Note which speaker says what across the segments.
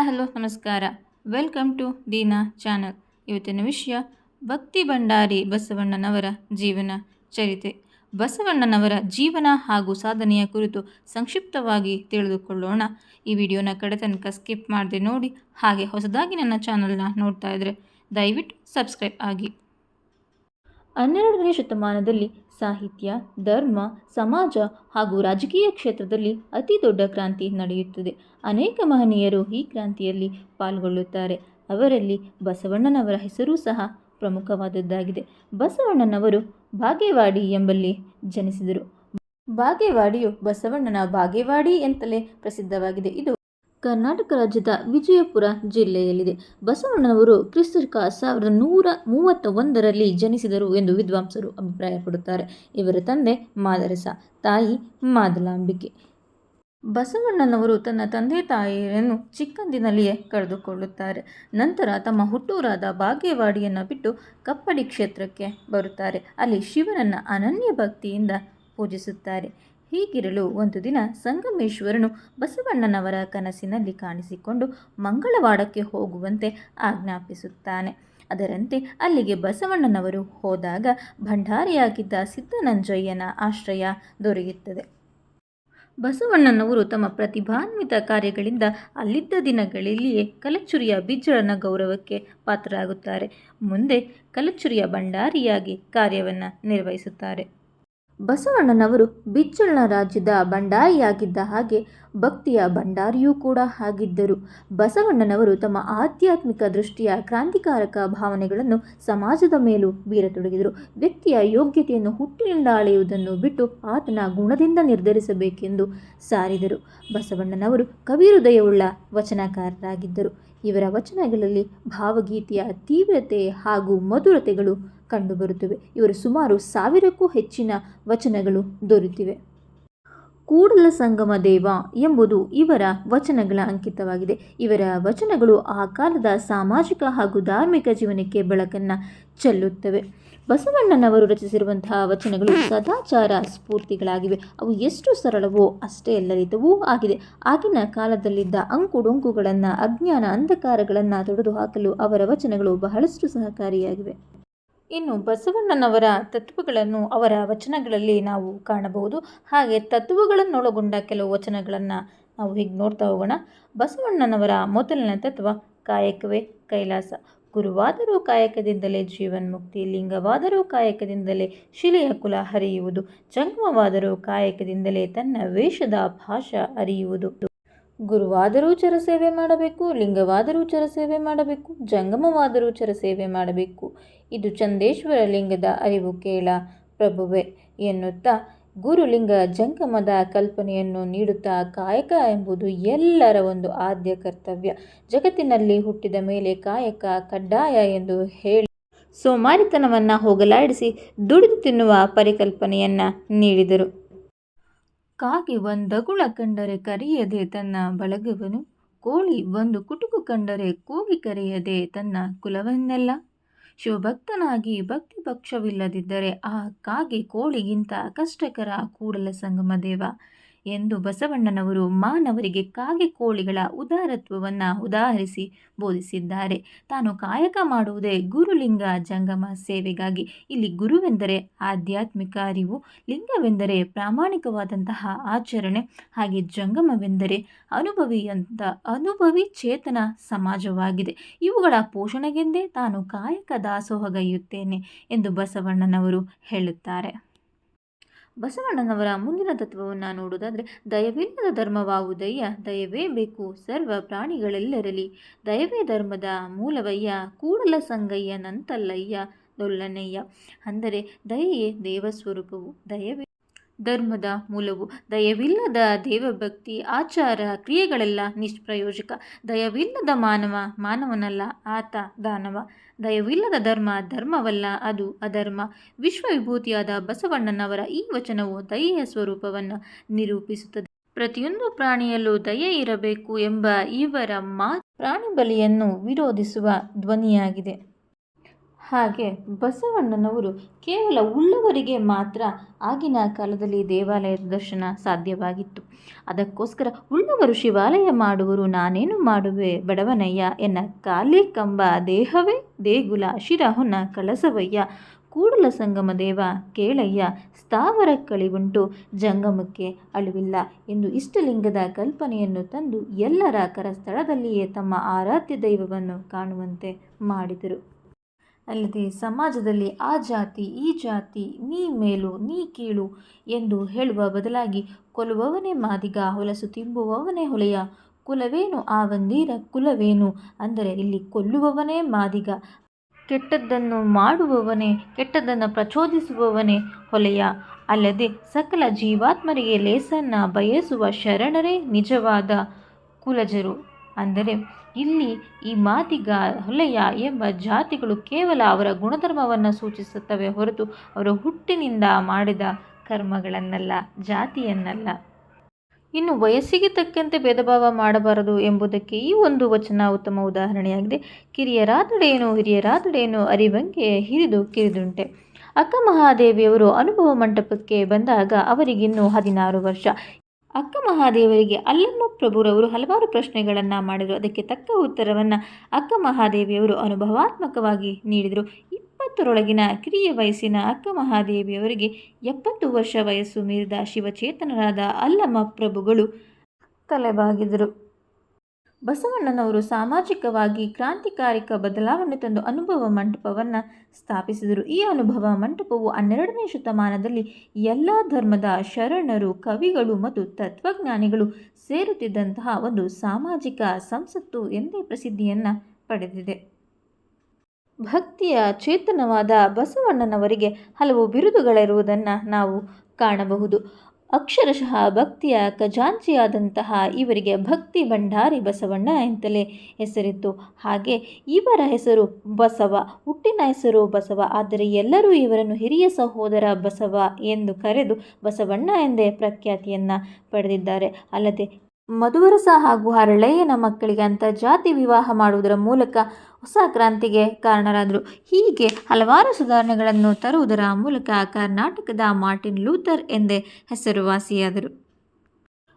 Speaker 1: Hi hello, ನಮಸ್ಕಾರ. Welcome to Deena channel. ಇವತ್ತಿನ ವಿಷಯ, ಭಕ್ತಿ ಭಂಡಾರಿ ಬಸವಣ್ಣನವರ ಜೀವನ ಚರಿತೆ. ಬಸವಣ್ಣನವರ ಜೀವನ ಹಾಗೂ ಸಾಧನೆಯ ಕುರಿತು ಸಂಕ್ಷಿಪ್ತವಾಗಿ ತಿಳಿದುಕೊಳ್ಳೋಣ. ಈ ವಿಡಿಯೋನ ಕಡೆ ತನಕ ಸ್ಕಿಪ್ ಮಾಡದೆ ನೋಡಿ, ಹಾಗೆ ಹೊಸದಾಗಿ ನನ್ನ ಚಾನಲ್ನ ನೋಡ್ತಾ ಇದ್ದರೆ ದಯವಿಟ್ಟು ಸಬ್ಸ್ಕ್ರೈಬ್ ಆಗಿ. ಹನ್ನೆರಡನೇ ಶತಮಾನದಲ್ಲಿ ಸಾಹಿತ್ಯ, ಧರ್ಮ, ಸಮಾಜ ಹಾಗೂ ರಾಜಕೀಯ ಕ್ಷೇತ್ರದಲ್ಲಿ ಅತಿ ದೊಡ್ಡ ಕ್ರಾಂತಿ ನಡೆಯುತ್ತದೆ. ಅನೇಕ ಮಹನೀಯರು ಈ ಕ್ರಾಂತಿಯಲ್ಲಿ ಪಾಲ್ಗೊಳ್ಳುತ್ತಾರೆ. ಅವರಲ್ಲಿ ಬಸವಣ್ಣನವರ ಹೆಸರೂ ಸಹ ಪ್ರಮುಖವಾದದ್ದಾಗಿದೆ. ಬಸವಣ್ಣನವರು ಬಾಗೇವಾಡಿ ಎಂಬಲ್ಲಿ ಜನಿಸಿದರು. ಬಾಗೇವಾಡಿಯು ಬಸವಣ್ಣನ ಬಾಗೇವಾಡಿ ಎಂತಲೇ ಪ್ರಸಿದ್ಧವಾಗಿದೆ. ಇದು ಕರ್ನಾಟಕ ರಾಜ್ಯದ ವಿಜಯಪುರ ಜಿಲ್ಲೆಯಲ್ಲಿದೆ. ಬಸವಣ್ಣನವರು ಕ್ರಿಸ್ತಕ ಸಾವಿರದ ನೂರ ಮೂವತ್ತ ಒಂದರಲ್ಲಿ ಜನಿಸಿದರು ಎಂದು ವಿದ್ವಾಂಸರು ಅಭಿಪ್ರಾಯಪಡುತ್ತಾರೆ. ಇವರ ತಂದೆ ಮಾದರಸ, ತಾಯಿ ಮಾದಲಾಂಬಿಕೆ. ಬಸವಣ್ಣನವರು ತನ್ನ ತಂದೆ ತಾಯಿಯನ್ನು ಚಿಕ್ಕಂದಿನಲ್ಲಿಯೇ ಕಳೆದುಕೊಳ್ಳುತ್ತಾರೆ. ನಂತರ ತಮ್ಮ ಹುಟ್ಟೂರಾದ ಬಾಗೇವಾಡಿಯನ್ನು ಬಿಟ್ಟು ಕಪ್ಪಡಿ ಕ್ಷೇತ್ರಕ್ಕೆ ಬರುತ್ತಾರೆ. ಅಲ್ಲಿ ಶಿವನನ್ನು ಅನನ್ಯ ಭಕ್ತಿಯಿಂದ ಪೂಜಿಸುತ್ತಾರೆ. ಹೀಗಿರಲು ಒಂದು ದಿನ ಸಂಗಮೇಶ್ವರನು ಬಸವಣ್ಣನವರ ಕನಸಿನಲ್ಲಿ ಕಾಣಿಸಿಕೊಂಡು ಮಂಗಳವಾಡಕ್ಕೆ ಹೋಗುವಂತೆ ಆಜ್ಞಾಪಿಸುತ್ತಾನೆ. ಅದರಂತೆ ಅಲ್ಲಿಗೆ ಬಸವಣ್ಣನವರು ಹೋದಾಗ ಭಂಡಾರಿಯಾಗಿದ್ದ ಸಿದ್ದನಂಜಯ್ಯನ ಆಶ್ರಯ ದೊರೆಯುತ್ತದೆ. ಬಸವಣ್ಣನವರು ತಮ್ಮ ಪ್ರತಿಭಾನ್ವಿತ ಕಾರ್ಯಗಳಿಂದ ಅಲ್ಲಿದ್ದ ದಿನಗಳಲ್ಲಿಯೇ ಕಲಚುರಿಯ ಬಿಜ್ಜಳನ ಗೌರವಕ್ಕೆ ಪಾತ್ರರಾಗುತ್ತಾರೆ. ಮುಂದೆ ಕಲಚುರಿಯ ಭಂಡಾರಿಯಾಗಿ ಕಾರ್ಯವನ್ನು ನಿರ್ವಹಿಸುತ್ತಾರೆ. ಬಸವಣ್ಣನವರು ಬಿಚ್ಚಳನ ರಾಜ್ಯದ ಭಂಡಾರಿಯಾಗಿದ್ದ ಹಾಗೆ ಭಕ್ತಿಯ ಭಂಡಾರಿಯೂ ಕೂಡ ಆಗಿದ್ದರು. ಬಸವಣ್ಣನವರು ತಮ್ಮ ಆಧ್ಯಾತ್ಮಿಕ ದೃಷ್ಟಿಯ ಕ್ರಾಂತಿಕಾರಕ ಭಾವನೆಗಳನ್ನು ಸಮಾಜದ ಮೇಲೂ ಬೀರತೊಡಗಿದರು. ವ್ಯಕ್ತಿಯ ಯೋಗ್ಯತೆಯನ್ನು ಹುಟ್ಟಿನಿಂದ ಅಳೆಯುವುದನ್ನು ಬಿಟ್ಟು ಆತನ ಗುಣದಿಂದ ನಿರ್ಧರಿಸಬೇಕೆಂದು ಸಾರಿದರು. ಬಸವಣ್ಣನವರು ಕವಿಹೃದಯವುಳ್ಳ ವಚನಕಾರರಾಗಿದ್ದರು. ಇವರ ವಚನಗಳಲ್ಲಿ ಭಾವಗೀತೆಯ ತೀವ್ರತೆ ಹಾಗೂ ಮಧುರತೆಗಳು ಕಂಡುಬರುತ್ತವೆ. ಇವರು ಸುಮಾರು ಸಾವಿರಕ್ಕೂ ಹೆಚ್ಚಿನ ವಚನಗಳು ದೊರೆತಿವೆ. ಕೂಡಲ ಸಂಗಮ ದೇವ ಎಂಬುದು ಇವರ ವಚನಗಳ ಅಂಕಿತವಾಗಿದೆ. ಇವರ ವಚನಗಳು ಆ ಕಾಲದ ಸಾಮಾಜಿಕ ಹಾಗೂ ಧಾರ್ಮಿಕ ಜೀವನಕ್ಕೆ ಬೆಳಕನ್ನು ಚೆಲ್ಲುತ್ತವೆ. ಬಸವಣ್ಣನವರು ರಚಿಸಿರುವಂತಹ ವಚನಗಳು ಸದಾಚಾರ ಸ್ಫೂರ್ತಿಗಳಾಗಿವೆ. ಅವು ಎಷ್ಟು ಸರಳವೋ ಅಷ್ಟೇ ಎಲ್ಲರಿತವೂ ಆಗಿದೆ. ಆಗಿನ ಕಾಲದಲ್ಲಿದ್ದ ಅಂಕುಡೊಂಕುಗಳನ್ನು, ಅಜ್ಞಾನ ಅಂಧಕಾರಗಳನ್ನು ತೊಡೆದು ಹಾಕಲು ಅವರ ವಚನಗಳು ಬಹಳಷ್ಟು ಸಹಕಾರಿಯಾಗಿವೆ. ಇನ್ನು ಬಸವಣ್ಣನವರ ತತ್ವಗಳನ್ನು ಅವರ ವಚನಗಳಲ್ಲಿ ನಾವು ಕಾಣಬಹುದು. ಹಾಗೆ ತತ್ವಗಳನ್ನೊಳಗೊಂಡ ಕೆಲವು ವಚನಗಳನ್ನು ನಾವು ಹೀಗೆ ನೋಡ್ತಾ ಹೋಗೋಣ. ಬಸವಣ್ಣನವರ ಮೊದಲನೇ ತತ್ವ ಕಾಯಕವೇ ಕೈಲಾಸ. ಗುರುವಾದರೂ ಕಾಯಕದಿಂದಲೇ ಜೀವನ್ಮುಕ್ತಿ ಲಿಂಗವಾದರೂ ಕಾಯಕದಿಂದಲೇ ಶಿಲೆಯ ಕುಲ ಹರಿಯುವುದು, ಜಂಗಮವಾದರೂ ಕಾಯಕದಿಂದಲೇ ತನ್ನ ವೇಷದ ಭಾಷಾ ಅರಿಯುವುದು. ಗುರುವಾದರೂ ಚರಸೇವೆ ಮಾಡಬೇಕು, ಲಿಂಗವಾದರೂ ಚರಸೇವೆ ಮಾಡಬೇಕು, ಜಂಗಮವಾದರೂ ಚರಸೇವೆ ಮಾಡಬೇಕು. ಇದು ಚಂದೇಶ್ವರ ಲಿಂಗದ ಅರಿವು ಕೇಳ ಪ್ರಭುವೆ ಎನ್ನುತ್ತಾ ಗುರುಲಿಂಗ ಜಂಗಮದ ಕಲ್ಪನೆಯನ್ನು ನೀಡುತ್ತಾ ಕಾಯಕ ಎಂಬುದು ಎಲ್ಲರ ಒಂದು ಆದ್ಯ ಕರ್ತವ್ಯ. ಜಗತ್ತಿನಲ್ಲಿ ಹುಟ್ಟಿದ ಮೇಲೆ ಕಾಯಕ ಕಡ್ಡಾಯ ಎಂದು ಹೇಳಿ ಸೋಮಾರಿತನವನ್ನು ಹೋಗಲಾಡಿಸಿ ದುಡಿದು ತಿನ್ನುವ ಪರಿಕಲ್ಪನೆಯನ್ನು ನೀಡಿದರು. ಕಾಗೆ ಒಂದಗುಳ ಕಂಡರೆ ಕರೆಯದೆ ತನ್ನ ಬಳಗವನು, ಕೋಳಿ ಒಂದು ಕುಟುಕು ಕಂಡರೆ ಕೂಗಿ ಕರೆಯದೆ ತನ್ನ ಕುಲವನ್ನೆಲ್ಲ. ಶಿವಭಕ್ತನಾಗಿ ಭಕ್ತಿ ಪಕ್ಷವಿಲ್ಲದಿದ್ದರೆ ಆ ಕಾಗೆ ಕೋಳಿಗಿಂತ ಕಷ್ಟಕರ ಕೂಡಲ ಸಂಗಮ ದೇವ. ಎಂದು ಬಸವಣ್ಣನವರು ಮಾನವರಿಗೆ ಕಾಗೆ ಕೋಳಿಗಳ ಉದಾರತ್ವವನ್ನು ಉದಾಹರಿಸಿ ಬೋಧಿಸಿದ್ದಾರೆ. ತಾನು ಕಾಯಕ ಮಾಡುವುದೇ ಗುರುಲಿಂಗ ಜಂಗಮ ಸೇವೆಗಾಗಿ. ಇಲ್ಲಿ ಗುರುವೆಂದರೆ ಆಧ್ಯಾತ್ಮಿಕ ಅರಿವು, ಲಿಂಗವೆಂದರೆ ಪ್ರಾಮಾಣಿಕವಾದಂತಹ ಆಚರಣೆ, ಹಾಗೆ ಜಂಗಮವೆಂದರೆ ಅನುಭವಿಯಂತ ಅನುಭವಿ ಚೇತನ ಸಮಾಜವಾಗಿದೆ. ಇವುಗಳ ಪೋಷಣೆಗೆಂದೇ ತಾನು ಕಾಯಕ ದಾಸೋಹಗೈಯುತ್ತೇನೆ ಎಂದು ಬಸವಣ್ಣನವರು ಹೇಳುತ್ತಾರೆ. ಬಸವಣ್ಣನವರ ಮುಂದಿನ ತತ್ವವನ್ನು ನೋಡುವುದಾದರೆ ದಯವಿಲ್ಲದ ಧರ್ಮವಾವುದಯ್ಯ ದಯವೇ ಬೇಕು ಸರ್ವ ಪ್ರಾಣಿಗಳೆಲ್ಲರಲಿ ದಯವೇ ಧರ್ಮದ ಮೂಲವಯ್ಯ, ಕೂಡಲ ಸಂಗಯ್ಯ ನಂತಲ್ಲಯ್ಯ, ದೊಲ್ಲನಯ್ಯ. ಅಂದರೆ ದಯೆಯೇ ದೇವಸ್ವರೂಪವು, ದಯವೇ ಧರ್ಮದ ಮೂಲವು. ದಯವಿಲ್ಲದ ದೇವಭಕ್ತಿ, ಆಚಾರ, ಕ್ರಿಯೆಗಳೆಲ್ಲ ನಿಷ್ಪ್ರಯೋಜಕ. ದಯವಿಲ್ಲದ ಮಾನವ, ಮಾನವನಲ್ಲ ಆತ ದಾನವ. ದಯವಿಲ್ಲದ ಧರ್ಮ, ಧರ್ಮವಲ್ಲ ಅದು ಅಧರ್ಮ. ವಿಶ್ವವಿಭೂತಿಯಾದ ಬಸವಣ್ಣನವರ ಈ ವಚನವು ದಯೆಯ ಸ್ವರೂಪವನ್ನು ನಿರೂಪಿಸುತ್ತದೆ. ಪ್ರತಿಯೊಂದು ಪ್ರಾಣಿಯಲ್ಲೂ ದಯೆ ಇರಬೇಕು ಎಂಬ ಇವರ ಮಾತು ಪ್ರಾಣಿ ಬಲಿಯನ್ನು ವಿರೋಧಿಸುವ ಧ್ವನಿಯಾಗಿದೆ. ಹಾಗೆ ಬಸವಣ್ಣನವರು ಕೇವಲ ಉಳ್ಳವರಿಗೆ ಮಾತ್ರ ಆಗಿನ ಕಾಲದಲ್ಲಿ ದೇವಾಲಯದ ದರ್ಶನ ಸಾಧ್ಯವಾಗಿತ್ತು. ಅದಕ್ಕೋಸ್ಕರ ಉಳ್ಳವರು ಶಿವಾಲಯ ಮಾಡುವರು ನಾನೇನು ಮಾಡುವೆ ಬಡವನಯ್ಯ ಎನ್ನ ಕಾಲಿ ಕಂಬ ದೇಹವೇ ದೇಗುಲ ಶಿರ ಹೊನ್ನ ಕಳಸವಯ್ಯ ಕೂಡಲ ಸಂಗಮ ದೇವ ಕೇಳಯ್ಯ ಸ್ಥಾವರ ಕಳಿವುಂಟು ಜಂಗಮಕ್ಕೆ ಅಳುವಿಲ್ಲ ಎಂದು ಇಷ್ಟಲಿಂಗದ ಕಲ್ಪನೆಯನ್ನು ತಂದು ಎಲ್ಲರ ಕರಸ್ಥಳದಲ್ಲಿಯೇ ತಮ್ಮ ಆರಾಧ್ಯ ದೈವವನ್ನು ಕಾಣುವಂತೆ ಮಾಡಿದರು. ಅಲ್ಲದೆ ಸಮಾಜದಲ್ಲಿ ಆ ಜಾತಿ, ಈ ಜಾತಿ, ನೀ ಮೇಲು, ನೀ ಕೀಳು ಎಂದು ಹೇಳುವ ಬದಲಾಗಿ ಕೊಲ್ಲುವವನೇ ಮಾದಿಗ, ಹೊಲಸು ತಿಂಬುವವನೇ ಹೊಲೆಯ, ಕುಲವೇನು ಆ ವಂದೀರ ಕುಲವೇನು ಅಂದರೆ ಇಲ್ಲಿ ಕೊಲ್ಲುವವನೇ ಮಾದಿಗ, ಕೆಟ್ಟದ್ದನ್ನು ಮಾಡುವವನೇ, ಕೆಟ್ಟದ್ದನ್ನು ಪ್ರಚೋದಿಸುವವನೇ ಹೊಲೆಯ. ಅಲ್ಲದೆ ಸಕಲ ಜೀವಾತ್ಮರಿಗೆ ಲೇಸನ್ನು ಬಯಸುವ ಶರಣರೇ ನಿಜವಾದ ಕುಲಜರು ಅಂದರೆ ಇಲ್ಲಿ ಈ ಮಾತಿಗ ಹೊಲೆಯ ಎಂಬ ಜಾತಿಗಳು ಕೇವಲ ಅವರ ಗುಣಧರ್ಮವನ್ನು ಸೂಚಿಸುತ್ತವೆ ಹೊರತು ಅವರ ಹುಟ್ಟಿನಿಂದ ಮಾಡಿದ ಕರ್ಮಗಳನ್ನಲ್ಲ, ಜಾತಿಯನ್ನಲ್ಲ. ಇನ್ನು ವಯಸ್ಸಿಗೆ ತಕ್ಕಂತೆ ಭೇದಭಾವ ಮಾಡಬಾರದು ಎಂಬುದಕ್ಕೆ ಈ ಒಂದು ವಚನ ಉತ್ತಮ ಉದಾಹರಣೆಯಾಗಿದೆ. ಕಿರಿಯರಾದಡೇನು ಹಿರಿಯರಾದಡೇನು ಅರಿವಂಗೆ ಹಿರಿದು ಕಿರಿದುಂಟೆ. ಅಕ್ಕ ಮಹಾದೇವಿಯವರು ಅನುಭವ ಮಂಟಪಕ್ಕೆ ಬಂದಾಗ ಅವರಿಗಿನ್ನೂ ಹದಿನಾರು ವರ್ಷ. ಅಕ್ಕ ಮಹಾದೇವರಿಗೆ ಅಲ್ಲಮ್ಮ ಪ್ರಭುರವರು ಹಲವಾರು ಪ್ರಶ್ನೆಗಳನ್ನು ಮಾಡಿದರು. ಅದಕ್ಕೆ ತಕ್ಕ ಉತ್ತರವನ್ನು ಅಕ್ಕ ಮಹಾದೇವಿಯವರು ಅನುಭವಾತ್ಮಕವಾಗಿ ನೀಡಿದರು. ಇಪ್ಪತ್ತರೊಳಗಿನ ಕಿರಿಯ ವಯಸ್ಸಿನ ಅಕ್ಕ ಮಹಾದೇವಿಯವರಿಗೆ ಎಪ್ಪತ್ತು ವರ್ಷ ವಯಸ್ಸು ಮೀರಿದ ಶಿವಚೇತನರಾದ ಅಲ್ಲಮ್ಮ ಪ್ರಭುಗಳು ತಲೆಬಾಗಿದರು. ಬಸವಣ್ಣನವರು ಸಾಮಾಜಿಕವಾಗಿ ಕ್ರಾಂತಿಕಾರಿಕ ಬದಲಾವಣೆ ತಂದು ಅನುಭವ ಮಂಟಪವನ್ನು ಸ್ಥಾಪಿಸಿದರು. ಈ ಅನುಭವ ಮಂಟಪವು ಹನ್ನೆರಡನೇ ಶತಮಾನದಲ್ಲಿ ಎಲ್ಲ ಧರ್ಮದ ಶರಣರು, ಕವಿಗಳು ಮತ್ತು ತತ್ವಜ್ಞಾನಿಗಳು ಸೇರುತ್ತಿದ್ದಂತಹ ಒಂದು ಸಾಮಾಜಿಕ ಸಂಸತ್ತು ಎಂದೇ ಪ್ರಸಿದ್ಧಿಯನ್ನು ಪಡೆದಿದೆ. ಭಕ್ತಿಯ ಚೇತನವಾದ ಬಸವಣ್ಣನವರಿಗೆ ಹಲವು ಬಿರುದುಗಳಿರುವುದನ್ನು ನಾವು ಕಾಣಬಹುದು. ಅಕ್ಷರಶಃ ಭಕ್ತಿಯ ಖಜಾಂಚಿಯಾದಂತಹ ಇವರಿಗೆ ಭಕ್ತಿ ಭಂಡಾರಿ ಬಸವಣ್ಣ ಎಂತಲೇ ಹೆಸರಿತ್ತು. ಹಾಗೆ ಇವರ ಹೆಸರು ಬಸವ, ಹುಟ್ಟಿನ ಹೆಸರು ಬಸವ. ಆದರೆ ಎಲ್ಲರೂ ಇವರನ್ನು ಹಿರಿಯ ಸಹೋದರ ಬಸವ ಎಂದು ಕರೆದು ಬಸವಣ್ಣ ಎಂದೇ ಪ್ರಖ್ಯಾತಿಯನ್ನು ಪಡೆದಿದ್ದಾರೆ. ಅಲ್ಲದೆ ಮಧುವರಸ ಹಾಗೂ ಹರಳೆಯನ ಮಕ್ಕಳಿಗೆ ಅಂತರ್ಜಾತಿ ವಿವಾಹ ಮಾಡುವುದರ ಮೂಲಕ ಹೊಸ ಕ್ರಾಂತಿಗೆ ಕಾರಣರಾದರು. ಹೀಗೆ ಹಲವಾರು ಸುಧಾರಣೆಗಳನ್ನು ತರುವುದರ ಮೂಲಕ ಕರ್ನಾಟಕದ ಮಾರ್ಟಿನ್ ಲೂಥರ್ ಎಂದೇ ಹೆಸರುವಾಸಿಯಾದರು.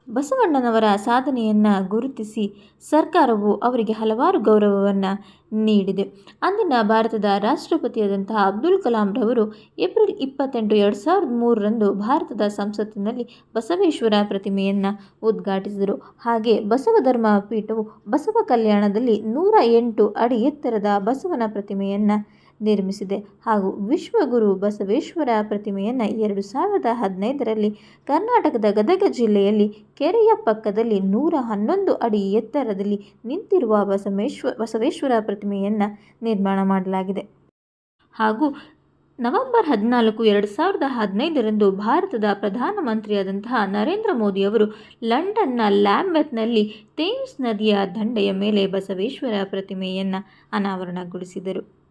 Speaker 1: ಬಸವಣ್ಣನವರ ಸಾಧನೆಯನ್ನು ಗುರುತಿಸಿ ಸರ್ಕಾರವು ಅವರಿಗೆ ಹಲವಾರು ಗೌರವವನ್ನು ನೀಡಿದೆ. ಅಂದಿನ ಭಾರತದ ರಾಷ್ಟ್ರಪತಿಯಾದಂತಹ ಅಬ್ದುಲ್ ಕಲಾಂರವರು ಏಪ್ರಿಲ್ ಇಪ್ಪತ್ತೆಂಟು ಎರಡು ಸಾವಿರದ ಮೂರರಂದು ಭಾರತದ ಸಂಸತ್ತಿನಲ್ಲಿ ಬಸವೇಶ್ವರ ಪ್ರತಿಮೆಯನ್ನು ಉದ್ಘಾಟಿಸಿದರು. ಹಾಗೆ ಬಸವ ಧರ್ಮ ಪೀಠವು ಬಸವ ಕಲ್ಯಾಣದಲ್ಲಿ ನೂರ ಎಂಟು ಅಡಿ ಎತ್ತರದ ಬಸವನ ಪ್ರತಿಮೆಯನ್ನು ನಿರ್ಮಿಸಿದೆ. ಹಾಗೂ ವಿಶ್ವಗುರು ಬಸವೇಶ್ವರ ಪ್ರತಿಮೆಯನ್ನು ಎರಡು ಸಾವಿರದ ಹದಿನೈದರಲ್ಲಿ ಕರ್ನಾಟಕದ ಗದಗ ಜಿಲ್ಲೆಯಲ್ಲಿ ಕೆರೆಯ ಪಕ್ಕದಲ್ಲಿ ನೂರ ಹನ್ನೊಂದು ಅಡಿ ಎತ್ತರದಲ್ಲಿ ನಿಂತಿರುವ ಬಸವೇಶ್ವ ಬಸವೇಶ್ವರ ಪ್ರತಿಮೆಯನ್ನು ನಿರ್ಮಾಣ ಮಾಡಲಾಗಿದೆ. ಹಾಗೂ ನವೆಂಬರ್ ಹದಿನಾಲ್ಕು, ಎರಡು ಸಾವಿರದ ಹದಿನೈದರಂದು ಭಾರತದ ಪ್ರಧಾನಮಂತ್ರಿಯಾದಂತಹ ನರೇಂದ್ರ ಮೋದಿಯವರು ಲಂಡನ್ನ ಲ್ಯಾಂಬೆತ್ನಲ್ಲಿ ಥೇಮ್ಸ್ ನದಿಯ ದಂಡೆಯ ಮೇಲೆ ಬಸವೇಶ್ವರ ಪ್ರತಿಮೆಯನ್ನು ಅನಾವರಣಗೊಳಿಸಿದರು.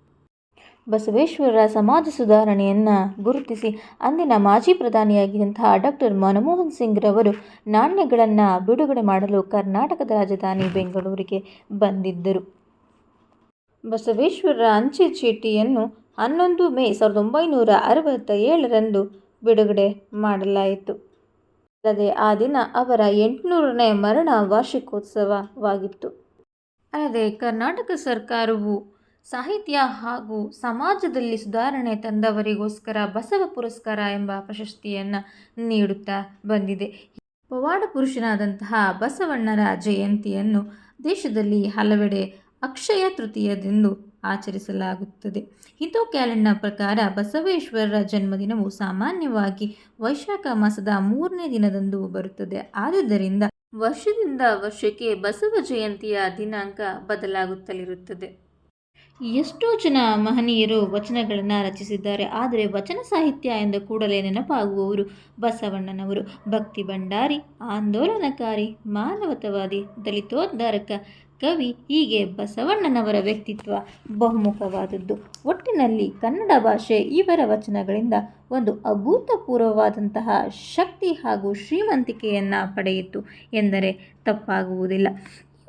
Speaker 1: ಬಸವೇಶ್ವರರ ಸಮಾಜ ಸುಧಾರಣೆಯನ್ನು ಗುರುತಿಸಿ ಅಂದಿನ ಮಾಜಿ ಪ್ರಧಾನಿಯಾಗಿದ್ದಂತಹ ಡಾಕ್ಟರ್ ಮನಮೋಹನ್ ಸಿಂಗ್ರವರು ನಾಣ್ಯಗಳನ್ನು ಬಿಡುಗಡೆ ಮಾಡಲು ಕರ್ನಾಟಕದ ರಾಜಧಾನಿ ಬೆಂಗಳೂರಿಗೆ ಬಂದಿದ್ದರು. ಬಸವೇಶ್ವರರ ಅಂಚೆ ಚೀಟಿಯನ್ನು ಹನ್ನೊಂದು ಮೇ ಸಾವಿರದ ಒಂಬೈನೂರ ಅರವತ್ತ ಏಳರಂದು ಬಿಡುಗಡೆ ಮಾಡಲಾಯಿತು. ಅಲ್ಲದೆ ಆ ದಿನ ಅವರ ಎಂಟುನೂರನೇ ಮರಣ ವಾರ್ಷಿಕೋತ್ಸವವಾಗಿತ್ತು ಅಲ್ಲದೆ ಕರ್ನಾಟಕ ಸರ್ಕಾರವು ಸಾಹಿತ್ಯ ಹಾಗೂ ಸಮಾಜದಲ್ಲಿ ಸುಧಾರಣೆ ತಂದವರಿಗೋಸ್ಕರ ಬಸವ ಪುರಸ್ಕಾರ ಎಂಬ ಪ್ರಶಸ್ತಿಯನ್ನು ನೀಡುತ್ತಾ ಬಂದಿದೆ. ಪವಾಡ ಪುರುಷನಾದಂತಹ ಬಸವಣ್ಣರ ಜಯಂತಿಯನ್ನು ದೇಶದಲ್ಲಿ ಹಲವೆಡೆ ಅಕ್ಷಯ ತೃತೀಯದೆಂದು ಆಚರಿಸಲಾಗುತ್ತದೆ. ಹಿಂದೂ ಕ್ಯಾಲೆಂಡರ್ ಪ್ರಕಾರ ಬಸವೇಶ್ವರರ ಜನ್ಮದಿನವು ಸಾಮಾನ್ಯವಾಗಿ ವೈಶಾಖ ಮಾಸದ ಮೂರನೇ ದಿನದಂದು ಬರುತ್ತದೆ. ಆದುದರಿಂದ ವರ್ಷದಿಂದ ವರ್ಷಕ್ಕೆ ಬಸವ ಜಯಂತಿಯ ದಿನಾಂಕ ಬದಲಾಗುತ್ತಲಿರುತ್ತದೆ. ಎಷ್ಟೋ ಜನ ಮಹನೀಯರು ವಚನಗಳನ್ನು ರಚಿಸಿದ್ದಾರೆ, ಆದರೆ ವಚನ ಸಾಹಿತ್ಯ ಎಂದ ಕೂಡಲೇ ನೆನಪಾಗುವವರು ಬಸವಣ್ಣನವರು. ಭಕ್ತಿ ಭಂಡಾರಿ, ಆಂದೋಲನಕಾರಿ, ಮಾನವತವಾದಿ, ದಲಿತೋದ್ಧಾರಕ, ಕವಿ ಹೀಗೆ ಬಸವಣ್ಣನವರ ವ್ಯಕ್ತಿತ್ವ ಬಹುಮುಖವಾದದ್ದು. ಒಟ್ಟಿನಲ್ಲಿ ಕನ್ನಡ ಭಾಷೆ ಇವರ ವಚನಗಳಿಂದ ಒಂದು ಅಭೂತಪೂರ್ವವಾದಂತಹ ಶಕ್ತಿ ಹಾಗೂ ಶ್ರೀಮಂತಿಕೆಯನ್ನು ಪಡೆಯಿತು ಎಂದರೆ ತಪ್ಪಾಗುವುದಿಲ್ಲ.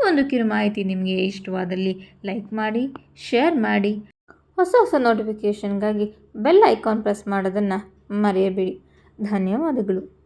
Speaker 1: ಒಂದು ಕಿರು ಮಾಹಿತಿ ನಿಮಗೆ ಇಷ್ಟವಾದಲ್ಲಿ ಲೈಕ್ ಮಾಡಿ, ಶೇರ್ ಮಾಡಿ. ಹೊಸ ಹೊಸ ನೋಟಿಫಿಕೇಷನ್ಗಾಗಿ ಬೆಲ್ ಐಕಾನ್ ಪ್ರೆಸ್ ಮಾಡೋದನ್ನು ಮರೆಯಬೇಡಿ. ಧನ್ಯವಾದಗಳು.